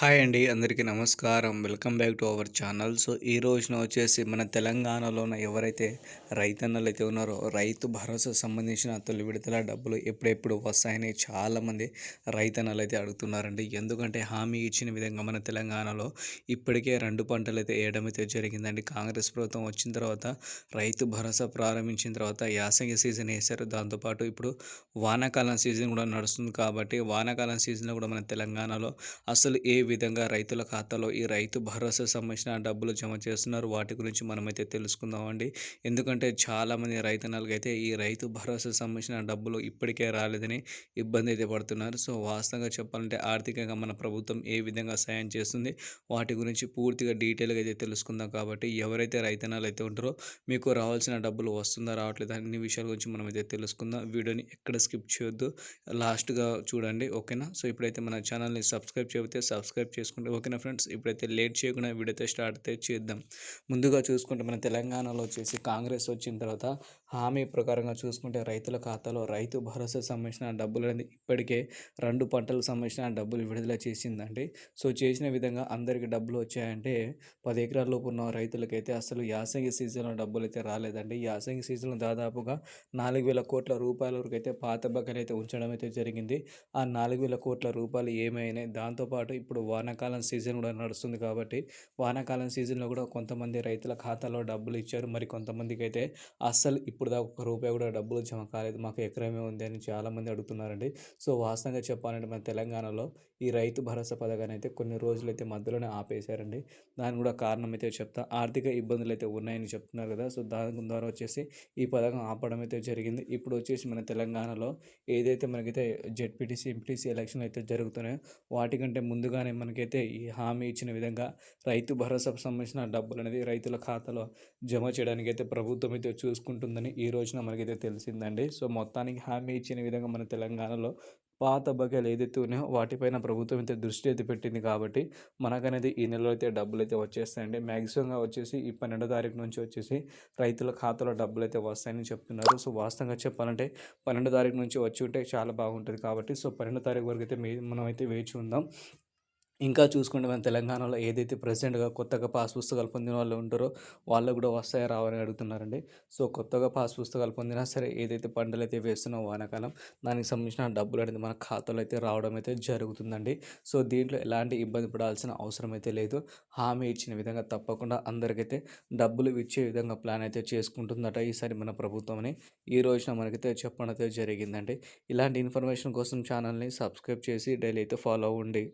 Hi అండి అందరికీ నమస్కారం. Welcome back to our channel. So ఈ రోజున వచ్చేసి మన తెలంగాణలోన ఎవరైతే రైతన్నలు అయితే ఉన్నారో రైతు భరోసా సంబంధించిన తొలి విడతల డబ్బులు ఎప్పుడెప్పుడు వస్తాయని చాలామంది రైతన్నలు అయితే అడుగుతున్నారండి. ఎందుకంటే హామీ ఇచ్చిన విధంగా మన తెలంగాణలో ఇప్పటికే రెండు పంటలు అయితే వేయడం అయితే జరిగిందండి. కాంగ్రెస్ ప్రభుత్వం వచ్చిన తర్వాత రైతు భరోసా ప్రారంభించిన తర్వాత యాసంగి సీజన్ వేశారు. దాంతోపాటు ఇప్పుడు వానాకాలం సీజన్ కూడా నడుస్తుంది కాబట్టి వానాకాలం సీజన్లో కూడా మన తెలంగాణలో అసలు ఏ విధంగా రైతుల ఖాతాలో ఈ రైతు భరోసా సంబంధించిన డబ్బులు జమ చేస్తున్నారు. వాటి గురించి మనమైతే తెలుసుకుందామండి. ఎందుకంటే చాలామంది రైతన్నలకి అయితే ఈ రైతు భరోసా సంబంధించిన డబ్బులు ఇప్పటికే రాలేదని ఇబ్బంది అయితే పడుతున్నారు. సో వాస్తవంగా చెప్పాలంటే ఆర్థికంగా మన ప్రభుత్వం ఏ విధంగా సాయం చేస్తుంది? వాటి గురించి పూర్తిగా డీటెయిల్గా అయితే తెలుసుకుందాం కాబట్టి ఎవరైతే రైతన్నలు అయితే ఉంటారో మీకు రావాల్సిన డబ్బులు వస్తుందా రావట్లేదు అన్ని విషయాల గురించి మనం అయితే తెలుసుకుందాం. వీడియోని ఎక్కడ స్కిప్ చేయొద్దు. లాస్ట్గా చూడండి. ఓకేనా? సో ఇప్పుడైతే మన ఛానల్ని సబ్స్క్రైబ్ చేస్తే సబ్స్క్రైబ్ సబ్స్క్రైబ్ చేసుకుంటే ఓకేనా ఫ్రెండ్స్? ఇప్పుడైతే లేట్ చేయకుండా వీడియో స్టార్ట్ అయితే చేద్దాం. ముందుగా చూసుకుంటే మన తెలంగాణలో వచ్చేసి కాంగ్రెస్ వచ్చిన తర్వాత హామీ ప్రకారంగా చూసుకుంటే రైతుల ఖాతాలో రైతు భరోసా సంబంధించిన డబ్బులు అనేది ఇప్పటికే రెండు పంటలకు సంబంధించిన డబ్బులు విడుదల చేసిందండి. సో చేసిన విధంగా అందరికీ డబ్బులు వచ్చాయంటే పది ఎకరాల లోపు ఉన్న రైతులకైతే అసలు యాసంగి సీజన్లో డబ్బులు అయితే రాలేదండి. యాసంగి సీజన్లో దాదాపుగా నాలుగు వేల కోట్ల రూపాయల వరకు అయితే పాత బకాయిలు అయితే ఉంచడం అయితే జరిగింది. ఆ నాలుగు వేల కోట్ల రూపాయలు ఏమైనాయి? దాంతోపాటు ఇప్పుడు వానాకాలం సీజన్ కూడా నడుస్తుంది కాబట్టి వానాకాలం సీజన్లో కూడా కొంతమంది రైతుల ఖాతాలో డబ్బులు ఇచ్చారు. మరి కొంతమందికి అయితే అస్సలు ఇప్పుడు దాకా ఒక రూపాయి కూడా డబ్బులు జమ కాలేదు. మాకు ఎకరమే ఉంది అని చాలామంది అడుగుతున్నారండి. సో వాస్తవంగా చెప్పాలంటే మన తెలంగాణలో ఈ రైతు భరోసా పథకాన్ని అయితే కొన్ని రోజులు అయితే మధ్యలోనే ఆపేశారండి. దాని కూడా కారణం అయితే చెప్తా ఆర్థిక ఇబ్బందులు అయితే ఉన్నాయని చెప్తున్నారు కదా. సో దాని ద్వారా వచ్చేసి ఈ పథకం ఆపడం అయితే జరిగింది. ఇప్పుడు వచ్చేసి మన తెలంగాణలో ఏదైతే మనకైతే జెడ్పీటీసీ ఎంపీటీసీ ఎలక్షన్ అయితే జరుగుతున్నాయో వాటికంటే ముందుగానే మనకైతే ఈ హామీ ఇచ్చిన విధంగా రైతు భరోసాకు సంబంధించిన డబ్బులు అనేది రైతుల ఖాతాలో జమ చేయడానికి అయితే ప్రభుత్వం అయితే చూసుకుంటుందని ఈ రోజున మనకైతే తెలిసిందండి. సో మొత్తానికి హామీ ఇచ్చిన విధంగా మన తెలంగాణలో పాత బకాయిలు ఏదైతే ఉన్నాయో వాటిపైన ప్రభుత్వం అయితే దృష్టి అయితే పెట్టింది కాబట్టి మనకనేది ఈ నెలలో అయితే డబ్బులు అయితే వచ్చేస్తాయండి. మ్యాక్సిమంగా వచ్చేసి ఈ పన్నెండో తారీఖు నుంచి వచ్చేసి రైతుల ఖాతాలో డబ్బులు అయితే వస్తాయని చెప్తున్నారు. సో వాస్తవంగా చెప్పాలంటే పన్నెండో తారీఖు నుంచి వచ్చి ఉంటే చాలా బాగుంటుంది కాబట్టి సో పన్నెండో తారీఖు వరకు అయితే మనం అయితే వేచి ఉందాం. ఇంకా చూసుకుంటే మన తెలంగాణలో ఏదైతే ప్రెసిడెంట్గా కొత్తగా పాస్ పుస్తకాలు పొందిన వాళ్ళు ఉంటారో వాళ్ళు కూడా వస్తాయా రావని అడుగుతున్నారండి. సో కొత్తగా పాస్ పుస్తకాలు పొందినా సరే ఏదైతే పంటలు అయితే వేస్తున్నా వానాకాలం దానికి సంబంధించిన డబ్బులు అనేది మన ఖాతాలో అయితే రావడం అయితే జరుగుతుందండి. సో దీంట్లో ఎలాంటి ఇబ్బంది పడాల్సిన అవసరం అయితే లేదు. హామీ ఇచ్చిన విధంగా తప్పకుండా అందరికైతే డబ్బులు ఇచ్చే విధంగా ప్లాన్ అయితే చేసుకుంటుందట ఈసారి మన ప్రభుత్వం అని. ఈ రోజున మనకైతే చెప్పడం అయితే జరిగిందండి. ఇలాంటి ఇన్ఫర్మేషన్ కోసం ఛానల్ని సబ్స్క్రైబ్ చేసి డైలీ అయితే ఫాలో అవ్వండి.